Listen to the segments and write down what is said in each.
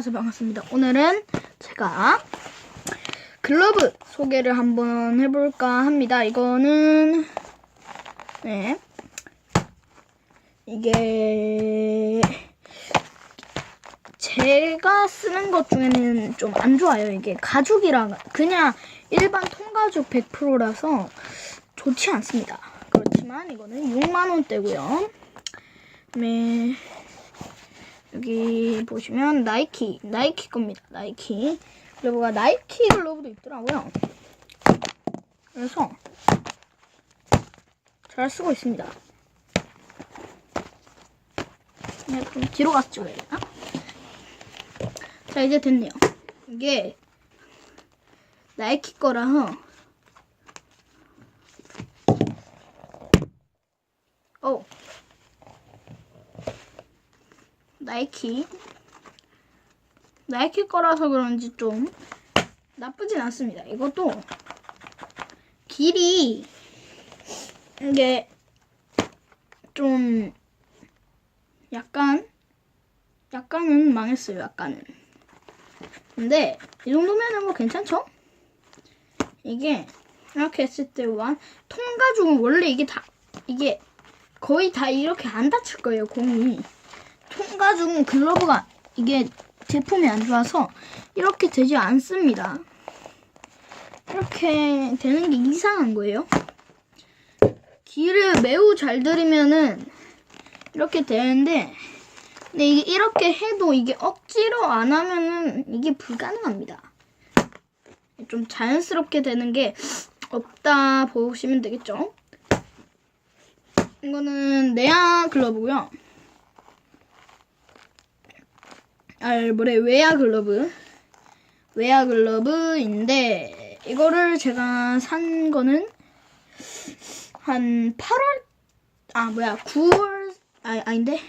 안녕하세요 반갑습니다. 오늘은 제가 글러브 소개를 한번 해볼까 합니다. 이거는 네. 이게 제가 쓰는 것 중에는 좀 안 좋아요. 이게 가죽이라 그냥 일반 통가죽 100%라서 좋지 않습니다. 그렇지만 이거는 6만원대고요. 네 여기 보시면 나이키, 나이키 겁니다. 나이키. 글러브가 나이키 글러브도 있더라고요. 그래서 잘 쓰고 있습니다. 네, 그럼 뒤로 가서 찍어야 되나? 자, 이제 됐네요. 이게 나이키 거라서 오. 나이키 나이키 거라서 그런지 좀 나쁘진 않습니다. 이것도 길이 이게 좀 약간 약간은 망했어요. 약간은 근데 이 정도면은 뭐 괜찮죠? 이게 이렇게 했을 때와 통가죽은 원래 이게 다 이게 거의 다 이렇게 안 닫힐 거예요 공이 통가죽은 글러브가 이게 제품이 안 좋아서 이렇게 되지 않습니다. 이렇게 되는 게 이상한 거예요. 길을 매우 잘 들이면은 이렇게 되는데 근데 이게 이렇게 해도 이게 억지로 안 하면은 이게 불가능합니다. 좀 자연스럽게 되는 게 없다 보시면 되겠죠. 이거는 네아 글러브고요. 아, 뭐래, 웨아 글러브. 웨아 글러브인데, 이거를 제가 산 거는 한 8월, 아, 뭐야, 9월, 아, 아닌데?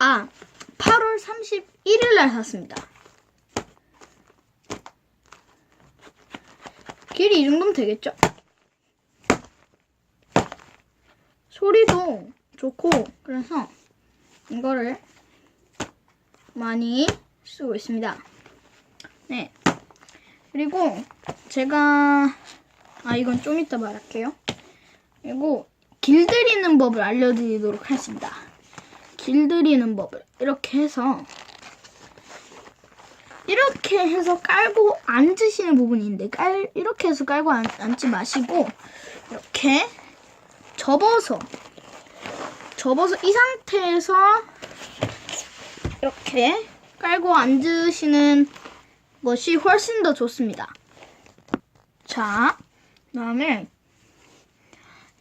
아, 8월 31일 날 샀습니다. 길이 이 정도면 되겠죠? 소리도 좋고 그래서 이거를 많이 쓰고 있습니다. 네. 그리고 제가 아 이건 좀 이따 말할게요. 그리고 길들이는 법을 알려드리도록 하겠습니다. 길들이는 법을 이렇게 해서 이렇게 해서 깔고 앉으시는 부분이 있는데 깔 이렇게 해서 깔고 앉, 앉지 마시고 이렇게 접어서 접어서 이 상태에서 이렇게 깔고 앉으시는 것이 훨씬 더 좋습니다. 자, 그다음에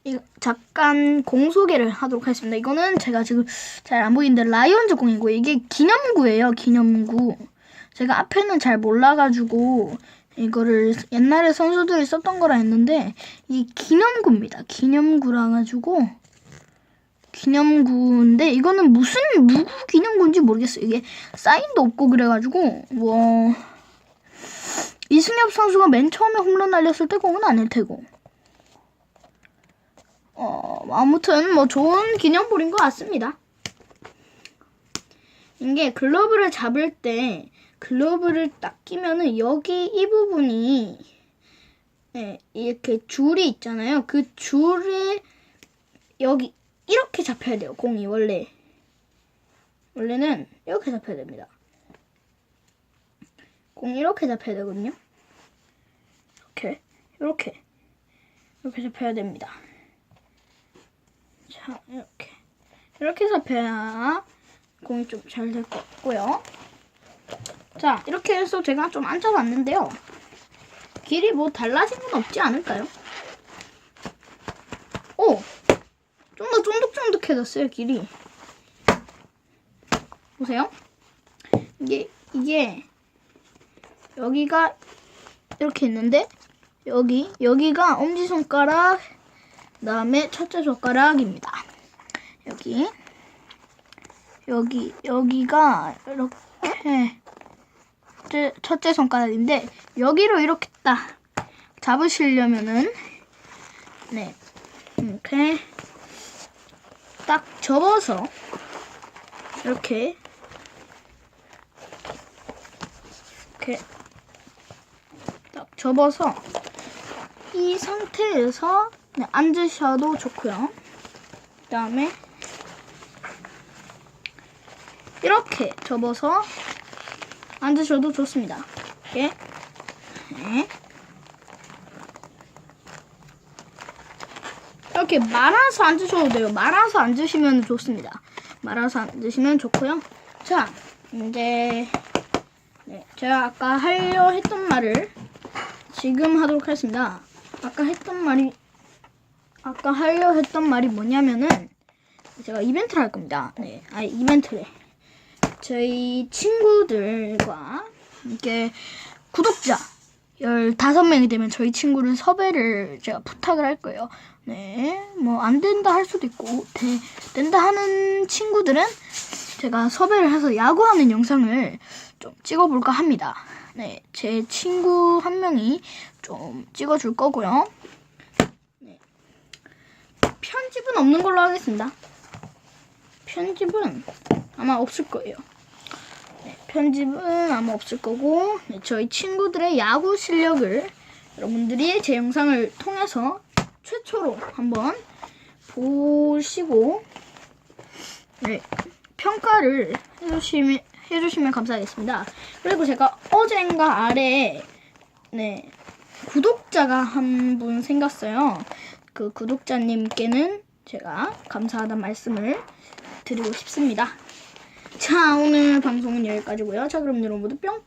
이 잠깐 공 소개를 하도록 하겠습니다. 이거는 제가 지금 잘 안 보이는데 라이온즈 공이고 이게 기념구예요. 기념구. 제가 앞에는 잘 몰라가지고 이거를 옛날에 선수들이 썼던 거라 했는데 이 기념구입니다. 기념구라 가지고 기념구인데 이거는 무슨 누구 기념구인지 모르겠어요. 이게 사인도 없고 그래가지고 뭐 이승엽 선수가 맨 처음에 홈런 날렸을 때 공은 아닐 테고 어 아무튼 뭐 좋은 기념볼인 것 같습니다. 이게 글러브를 잡을 때 글러브를 딱 끼면은 여기 이 부분이 네, 이렇게 줄이 있잖아요. 그 줄에 여기 이렇게 잡혀야 돼요. 공이 원래 원래는 이렇게 잡혀야 됩니다. 공 이렇게 잡혀야 되거든요. 이렇게 이렇게 이렇게 잡혀야 됩니다. 자 이렇게 이렇게 잡혀야 공이 좀 잘 될 것 같고요. 자 이렇게 해서 제가 좀 앉아봤는데요. 길이 뭐 달라진 건 없지 않을까요? 오! 좀 더 쫀득쫀득해졌어요, 길이. 보세요. 이게, 이게, 여기가 이렇게 있는데, 여기, 여기가 엄지손가락, 그 다음에 첫째 손가락입니다. 여기, 여기, 여기가 이렇게, 첫째, 첫째 손가락인데, 여기로 이렇게 딱 잡으시려면은, 네, 이렇게 딱 접어서 이렇게 이렇게 딱 접어서 이 상태에서 네, 앉으셔도 좋고요. 그 다음에 이렇게 접어서 앉으셔도 좋습니다. 이렇게 네. 이렇게 말아서 앉으셔도 돼요. 말아서 앉으시면 좋습니다. 말아서 앉으시면 좋고요. 자, 이제 네, 제가 아까 하려 했던 말을 지금 하도록 하겠습니다. 아까 했던 말이 아까 하려 했던 말이 뭐냐면은 제가 이벤트를 할 겁니다. 네, 아 이벤트래. 저희 친구들과 함께 구독자 15명이 되면 저희 친구를 섭외를 제가 부탁을 할 거예요. 네, 뭐 안 된다 할 수도 있고 되, 된다 하는 친구들은 제가 섭외를 해서 야구하는 영상을 좀 찍어볼까 합니다. 네, 제 친구 한 명이 좀 찍어줄 거고요. 네. 편집은 없는 걸로 하겠습니다. 편집은 아마 없을 거예요. 네, 편집은 아마 없을 거고 네, 저희 친구들의 야구 실력을 여러분들이 제 영상을 통해서 최초로 한번 보시고 네, 평가를 해주시면, 해주시면 감사하겠습니다. 그리고 제가 어젠가 아래 네, 구독자가 한 분 생겼어요. 그 구독자님께는 제가 감사하다는 말씀을 드리고 싶습니다. 자, 오늘 방송은 여기까지고요. 자, 그럼 여러분 모두 뿅!